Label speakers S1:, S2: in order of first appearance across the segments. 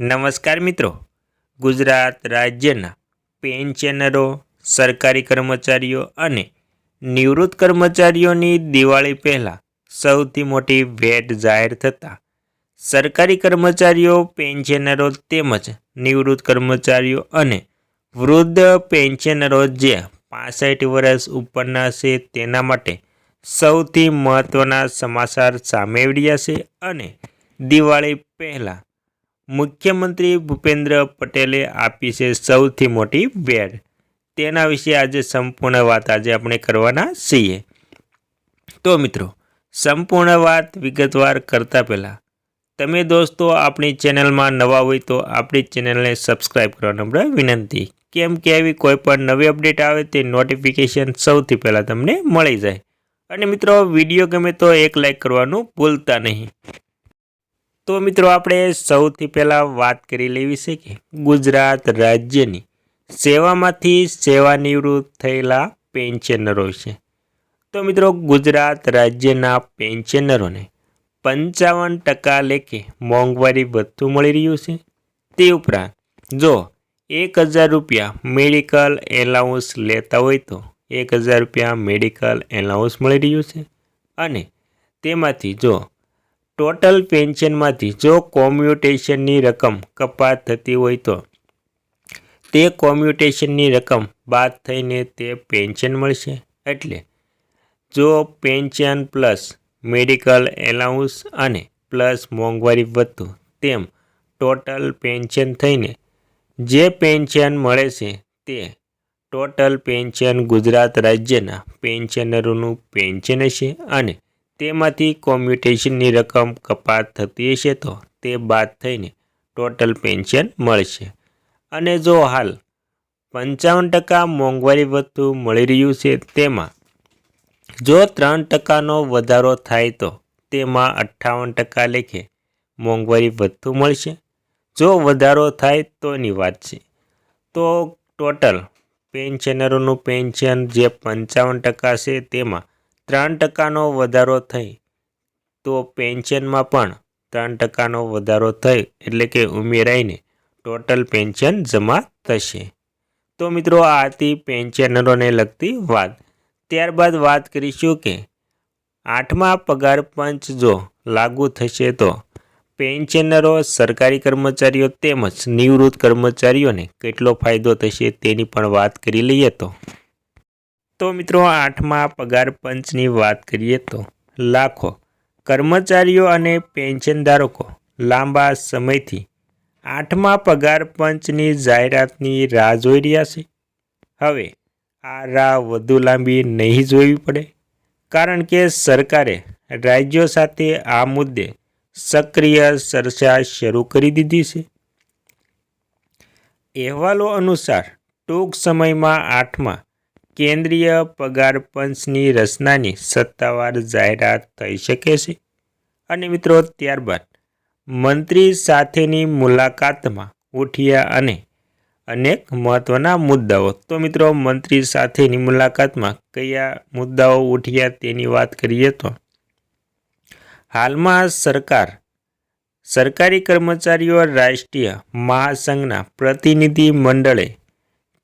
S1: નમસ્કાર મિત્રો. ગુજરાત રાજ્યના પેન્શનરો સરકારી કર્મચારીઓ અને નિવૃત્ત કર્મચારીઓની દિવાળી પહેલાં સૌથી મોટી ભેટ જાહેર થતાં સરકારી કર્મચારીઓ પેન્શનરો તેમજ નિવૃત્ત કર્મચારીઓ અને વૃદ્ધ પેન્શનરો જે પાસઠ વર્ષ ઉપરના છે તેના માટે સૌથી મહત્ત્વના સમાચાર સામે આવ્યા છે અને દિવાળી પહેલાં મુખ્યમંત્રી ભૂપેન્દ્ર પટેલે આપી છે સૌથી મોટી ભેટ તેના વિશે આજે સંપૂર્ણ વાત આજે આપણે કરવાના છીએ. તો મિત્રો, સંપૂર્ણ વાત વિગતવાર કરતા પહેલાં, તમે દોસ્તો આપણી ચેનલમાં નવા હોય તો આપણી ચેનલને સબસ્ક્રાઈબ કરવાની આપણે વિનંતી. કેમ કે આવી કોઈ પણ નવી અપડેટ આવે તે નોટિફિકેશન સૌથી પહેલાં તમને મળી જાય. અને મિત્રો, વીડિયો ગમે તો એક લાઈક કરવાનું ભૂલતા નહીં. તો મિત્રો આપણે સૌથી પહેલાં વાત કરી લેવી છે કે ગુજરાત રાજ્યની સેવામાંથી સેવાનિવૃત્ત થયેલા પેન્શનરો છે. તો મિત્રો ગુજરાત રાજ્યના પેન્શનરોને પંચાવન ટકા લેખે મોંઘવારી ભથ્થું મળી રહ્યું છે. તે ઉપરાંત જો એક હજાર રૂપિયા મેડિકલ એલાઉન્સ લેતા હોય તો એક હજાર રૂપિયા મેડિકલ એલાઉન્સ મળી રહ્યું છે. અને તેમાંથી જો ટોટલ પેન્શનમાંથી જો કોમ્યુટેશનની રકમ કપાત થતી હોય તો તે કોમ્યુટેશનની રકમ બાદ થઈને તે પેન્શન મળશે. એટલે જો પેન્શન પ્લસ મેડિકલ એલાઉન્સ અને પ્લસ મોંઘવારી વધતું તેમ ટોટલ પેન્શન થઈને જે પેન્શન મળે છે તે ટોટલ પેન્શન ગુજરાત રાજ્યના પેન્શનરોનું પેન્શન હશે અને તેમાંથી કોમ્યુટેશનની રકમ કપાત થતી હશે તો તે બાદ થઈને ટોટલ પેન્શન મળશે. અને જો હાલ પંચાવન ટકા મોંઘવારી ભથ્થું મળી રહ્યું છે તેમાં જો ત્રણ ટકાનો વધારો થાય તો તેમાં અઠ્ઠાવન ટકા લેખે મોંઘવારી ભથ્થું મળશે. જો વધારો થાય તોની વાત છે. તો ટોટલ પેન્શનરોનું પેન્શન જે પંચાવન ટકા છે તેમાં ત્રણ ટકાનો વધારો થઈ, તો પેન્શનમાં પણ ત્રણ ટકાનો વધારો થઈ, એટલે કે ઉમેરાઈને ટોટલ પેન્શન જમા થશે. તો મિત્રો આ હતી પેન્શનરોને લગતી વાત. ત્યારબાદ વાત કરીશું કે આઠમા પગાર પંચ જો લાગુ થશે, તો પેન્શનરો સરકારી કર્મચારીઓ તેમજ નિવૃત્ત કર્મચારીઓને કેટલો ફાયદો થશે તેની પણ વાત કરી લઈએ તો. તો મિત્રો આઠમા પગાર પંચની વાત કરીએ તો લાખો કર્મચારીઓ અને પેન્શનધારકો લાંબા સમયથી આઠમા પગાર પંચની જાહેરાતની રાહ જોઈ રહ્યા છે. હવે આ રાહ વધુ લાંબી નહીં જોવી પડે, કારણ કે સરકારે રાજ્યો સાથે આ મુદ્દે સક્રિય ચર્ચા શરૂ કરી દીધી છે. અહેવાલો અનુસાર ટૂંક સમયમાં આઠમા કેન્દ્રીય પગાર પંચની રચનાની સત્તાવાર જાહેરાત થઈ શકે છે. અને મિત્રો, ત્યારબાદ મંત્રી સાથેની મુલાકાતમાં ઉઠ્યા અને અનેક મહત્ત્વના મુદ્દાઓ. તો મિત્રો, મંત્રી સાથેની મુલાકાતમાં કયા મુદ્દાઓ ઉઠ્યા તેની વાત કરીએ તો, હાલમાં સરકાર, સરકારી કર્મચારીઓ રાષ્ટ્રીય મહાસંઘના પ્રતિનિધિ મંડળે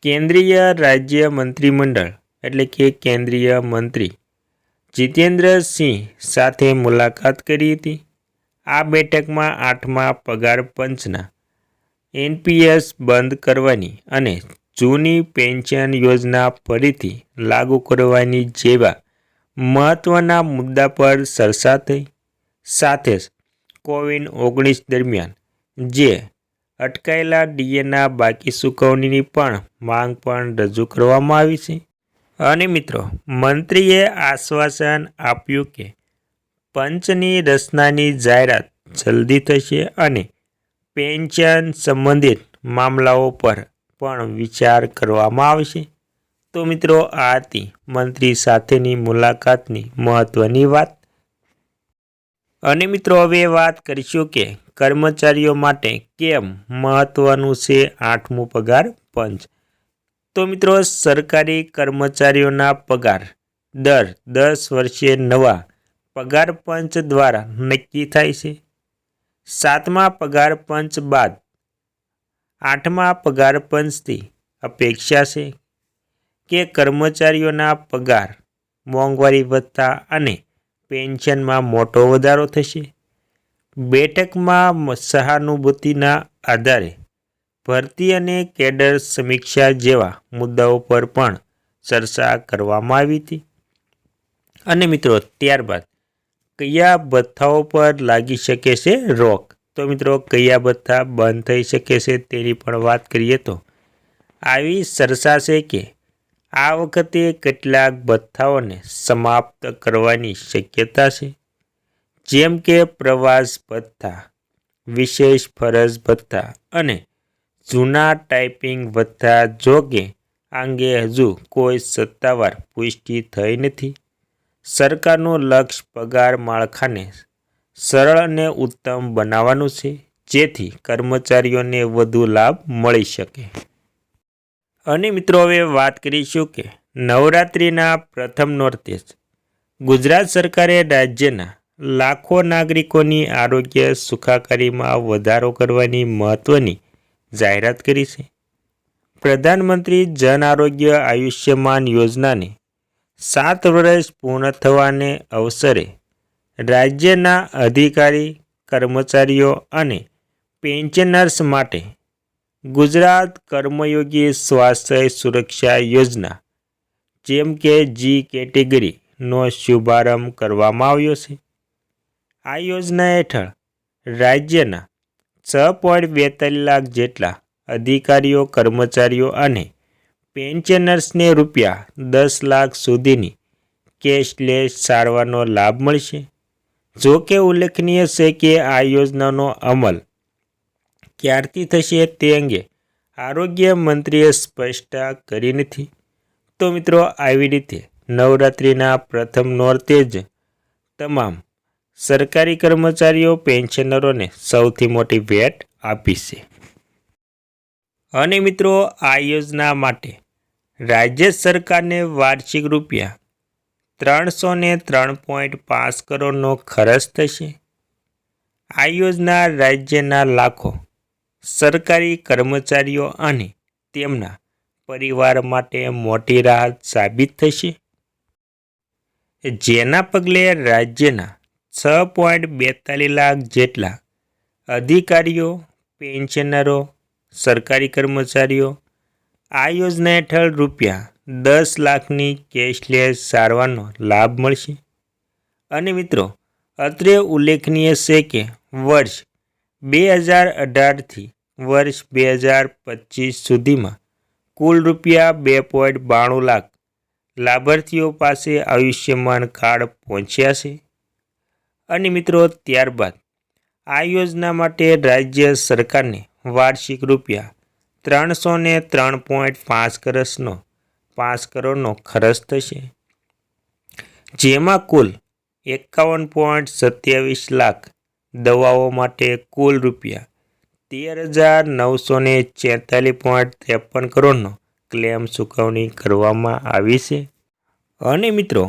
S1: કેન્દ્રીય રાજ્ય મંત્રીમંડળ, એટલે કે કેન્દ્રીય મંત્રી જીતેન્દ્રસિંહ સાથે મુલાકાત કરી હતી. આ બેઠકમાં આઠમા પગાર પંચના એનપીએસ બંધ કરવાની અને જૂની પેન્શન યોજના ફરીથી લાગુ કરવાની જેવા મહત્ત્વના મુદ્દા પર ચર્ચા થઈ. સાથે જ કોવિન ઓગણીસ દરમિયાન જે અટકાયેલા ડીએના બાકી ચૂકવણીની પણ માંગ પણ રજૂ કરવામાં આવી છે. અને મિત્રો, મંત્રીએ આશ્વાસન આપ્યું કે પંચની રચનાની જાહેરાત જલ્દી થશે અને પેન્શન સંબંધિત મામલાઓ પર પણ વિચાર કરવામાં આવશે તો મિત્રો આ હતી મંત્રી સાથેની મુલાકાતની મહત્ત્વની વાત અને મિત્રો, હવે વાત કરીશું કે કર્મચારીઓ માટે કેમ મહત્ત્વનું છે આઠમું પગાર પંચ? તો મિત્રો, સરકારી કર્મચારીઓના પગાર દર દસ વર્ષે નવા પગાર પંચ દ્વારા નક્કી થાય છે. સાતમા પગાર પંચ બાદ આઠમા પગાર પંચથી અપેક્ષા છે કે કર્મચારીઓના પગાર મોંઘવારી ભથ્થા અને પેન્શનમાં મોટો વધારો થશે. બેઠકમાં સહાનુભૂતિના આધારે ભરતી અને કેડર સમીક્ષા જેવા મુદ્દાઓ પર પણ ચર્ચા કરવામાં આવી હતી. અને મિત્રો, ત્યારબાદ કયા ભથ્થાઓ પર લાગી શકે છે રોક? તો મિત્રો, કયા ભથ્થા બંધ થઈ શકે છે તેની પણ વાત કરીએ તો. આવી ચર્ચા છે કે આ વખતે કેટલાક ભથ્થાઓને સમાપ્ત કરવાની શક્યતા છે. જેમ કે પ્રવાસ ભથ્થા, વિશેષ ફરજ ભથ્થા અને જૂના ટાઈપિંગ ભથ્થા જો કે અંગે હજુ કોઈ સત્તાવાર પુષ્ટિ થઈ નથી. સરકારનું લક્ષ્ય પગાર માળખાને સરળ અને ઉત્તમ બનાવવાનું છે, જેથી કર્મચારીઓને વધુ લાભ મળી શકે. અને મિત્રો, હવે વાત કરીશું કે નવરાત્રિના પ્રથમ નોર્થ જ ગુજરાત સરકારે રાજ્યના લાખો નાગરિકોની આરોગ્ય સુખાકારીમાં વધારો કરવાની મહત્ત્વની જાહેરાત કરી છે. પ્રધાનમંત્રી જન આરોગ્ય આયુષ્યમાન યોજનાને સાત વર્ષ પૂર્ણ થવાને અવસરે રાજ્યના અધિકારી કર્મચારીઓ અને પેન્શનર્સ માટે ગુજરાત કર્મયોગી સ્વાસ્થ્ય સુરક્ષા યોજના, જેમ કે જી કેટેગરીનો શુભારંભ કરવામાં આવ્યો છે. આ યોજના હેઠળ રાજ્યના છ પોઈન્ટ બેતાલીસ લાખ જેટલા અધિકારીઓ, કર્મચારીઓ અને પેન્શનર્સને રૂપિયા દસ લાખ સુધીની કેશલેસ સારવારનો લાભ મળશે. જો કે ઉલ્લેખનીય છે કે આ યોજનાનો અમલ ક્યારથી થશે તે અંગે આરોગ્ય મંત્રીએ સ્પષ્ટતા કરી નથી. તો મિત્રો, આવી રીતે નવરાત્રિના પ્રથમ નોરતે જ તમામ સરકારી કર્મચારીઓ પેન્શનરોને સૌથી મોટી ભેટ આપી છે. અને મિત્રો, આ યોજના માટે રાજ્ય સરકારને વાર્ષિક રૂપિયા ત્રણસો ને ત્રણ પોઈન્ટ પાંચ કરોડનો ખર્ચ થશે. આ યોજના રાજ્યના લાખો સરકારી કર્મચારીઓ અને તેમના પરિવાર માટે મોટી રાહત સાબિત થશે. જેના પગલે રાજ્યના છ પોઈન્ટ બેતાલીસ લાખ જેટલા અધિકારીઓ, પેન્શનરો, સરકારી કર્મચારીઓ આ યોજના હેઠળ રૂપિયા દસ લાખની કેશલેસ સારવારનો લાભ મળશે. અને મિત્રો, અત્રે ઉલ્લેખનીય છે કે વર્ષ બે હજાર અઢારથી વર્ષ બે હજાર પચીસ સુધીમાં કુલ રૂપિયા બે પોઈન્ટ બાણું લાખ લાભાર્થીઓ પાસે આયુષ્યમાન કાર્ડ પહોંચ્યા છે. અને મિત્રો, ત્યારબાદ આ યોજના માટે રાજ્ય સરકારને વાર્ષિક રૂપિયા ત્રણસો ને ત્રણ પોઈન્ટ પાંચ કરસનો પાંચ કરોડનો ખર્ચ થશે. જેમાં કુલ એકાવન પોઈન્ટ સત્યાવીસ લાખ દવાઓ માટે કુલ રૂપિયા તેર હજાર નવસો ને છેતાલીસ પોઈન્ટ ત્રેપન કરોડનો ક્લેમ ચૂકવણી કરવામાં આવી છે. અને મિત્રો,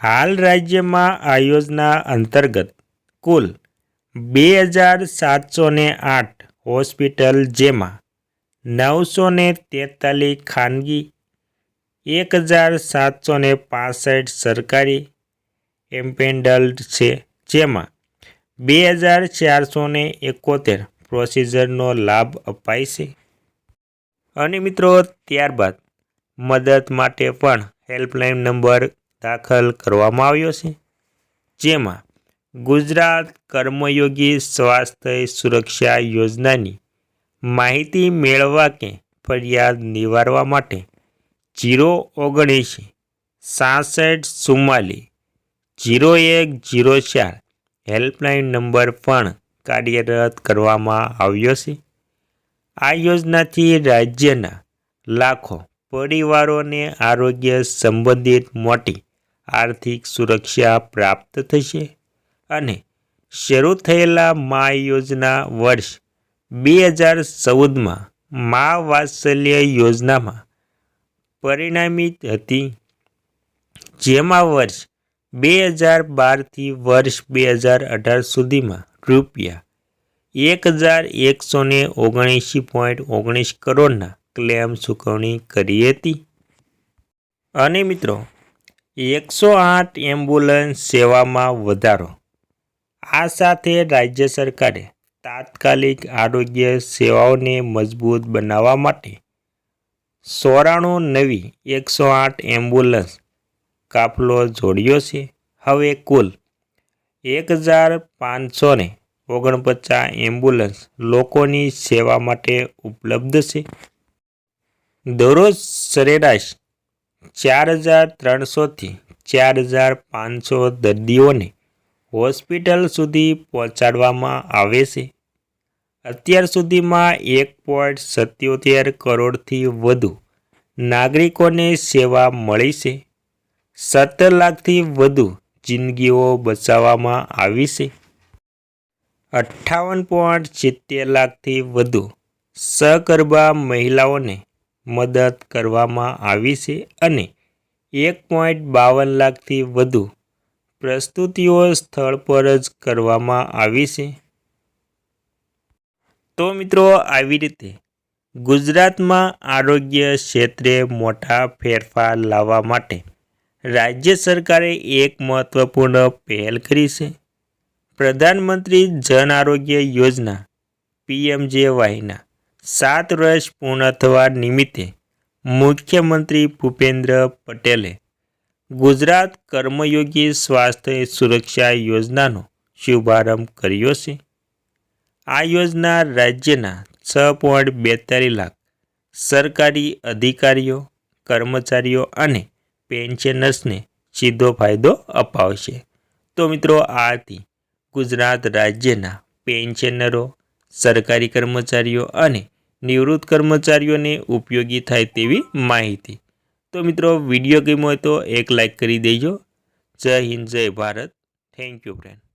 S1: હાલ રાજ્યમાં આ યોજના અંતર્ગત કુલ બે હજાર સાતસો ને આઠ હોસ્પિટલ જેમાં નવસો ને તેતાલીસ ખાનગી, એક હજાર સાતસો ને પાસઠ સરકારી એમ્પેન્ડલ્ડ છે, જેમાં બે હજાર ચારસો ને એકોતેર પ્રોસિજરનો લાભ અપાય છે. અને મિત્રો, ત્યારબાદ મદદ માટે પણ હેલ્પલાઇન નંબર દાખલ કરવામાં આવ્યો છે. જેમાં ગુજરાત કર્મયોગી સ્વાસ્થ્ય સુરક્ષા યોજનાની માહિતી મેળવવા કે ફરિયાદ નિવારવા માટે જીરો ઓગણીસી સાસઠ ચુમ્માલી જીરો એક જીરો ચાર હેલ્પલાઇન નંબર પણ કાર્યરત કરવામાં આવ્યો છે. આ યોજનાથી રાજ્યના લાખો પરિવારોને આરોગ્ય સંબંધિત મોટી આર્થિક સુરક્ષા પ્રાપ્ત થશે અને શરૂ થયેલા મા યોજના વર્ષ બે હજાર ચૌદમાં મા વાત્સલ્ય યોજનામાં પરિણામિત હતી. જેમાં વર્ષ બે હજાર બારથી વર્ષ બે હજાર અઢાર સુધીમાં રૂપિયા એક હજાર એકસો ને ઓગણએંશી પોઈન્ટ ઓગણીસ કરોડના ક્લેમ ચૂકવણી કરી હતી. અને મિત્રો, એકસો આઠ એમ્બ્યુલન્સ સેવામાં વધારો. આ સાથે રાજ્ય સરકારે તાત્કાલિક આરોગ્ય સેવાઓને મજબૂત બનાવવા માટે સોરાણું નવી એકસો આઠ એમ્બ્યુલન્સ કાફલો જોડ્યો છે. હવે કુલ એક હજાર પાંચસો ને ઓગણપચાસ એમ્બ્યુલન્સ લોકોની સેવા માટે ઉપલબ્ધ છે. દરરોજ સરેરાશ ચાર હજાર ત્રણસોથી ચાર હજાર પાંચસો દર્દીઓને હોસ્પિટલ સુધી પહોંચાડવામાં આવે છે. અત્યાર સુધીમાં એક પોઈન્ટ સત્યોતેર કરોડથી વધુ નાગરિકોને સેવા મળી છે. સત્તર લાખથી વધુ જિંદગીઓ બચાવવામાં આવી છે. અઠ્ઠાવન પોઈન્ટ સિત્તેર લાખથી વધુ સગર્ભા મહિલાઓને મદદ કરવામાં આવી છે અને એક પોઈન્ટ બાવન લાખથી વધુ પ્રસ્તુતિઓ સ્થળ પર જ કરવામાં આવી છે. તો મિત્રો, આવી રીતે ગુજરાતમાં આરોગ્ય ક્ષેત્રે મોટા ફેરફાર લાવવા માટે રાજ્ય સરકારે એક મહત્વપૂર્ણ પહેલ કરી છે. પ્રધાનમંત્રી જન આરોગ્ય યોજના પીએમજેવાયના સાત વર્ષ પૂર્ણ થવા નિમિત્તે મુખ્યમંત્રી ભૂપેન્દ્ર પટેલે ગુજરાત કર્મયોગી સ્વાસ્થ્ય સુરક્ષા યોજનાનો શુભારંભ કર્યો છે. આ યોજના રાજ્યના છ પોઈન્ટ બેતાલીસ લાખ સરકારી અધિકારીઓ, કર્મચારીઓ અને પેન્શનર્સને સીધો ફાયદો અપાવશે. તો મિત્રો આથી ગુજરાત રાજ્યના પેન્શનરો સરકારી કર્મચારીઓ અને નિવૃત્ત કર્મચારીઓને ઉપયોગી થાય તેવી માહિતી. તો મિત્રો વીડિયો ગેમ હોય તો એક લાઇક કરી દેજો. જય હિન્દ, જય ભારત. Thank you friend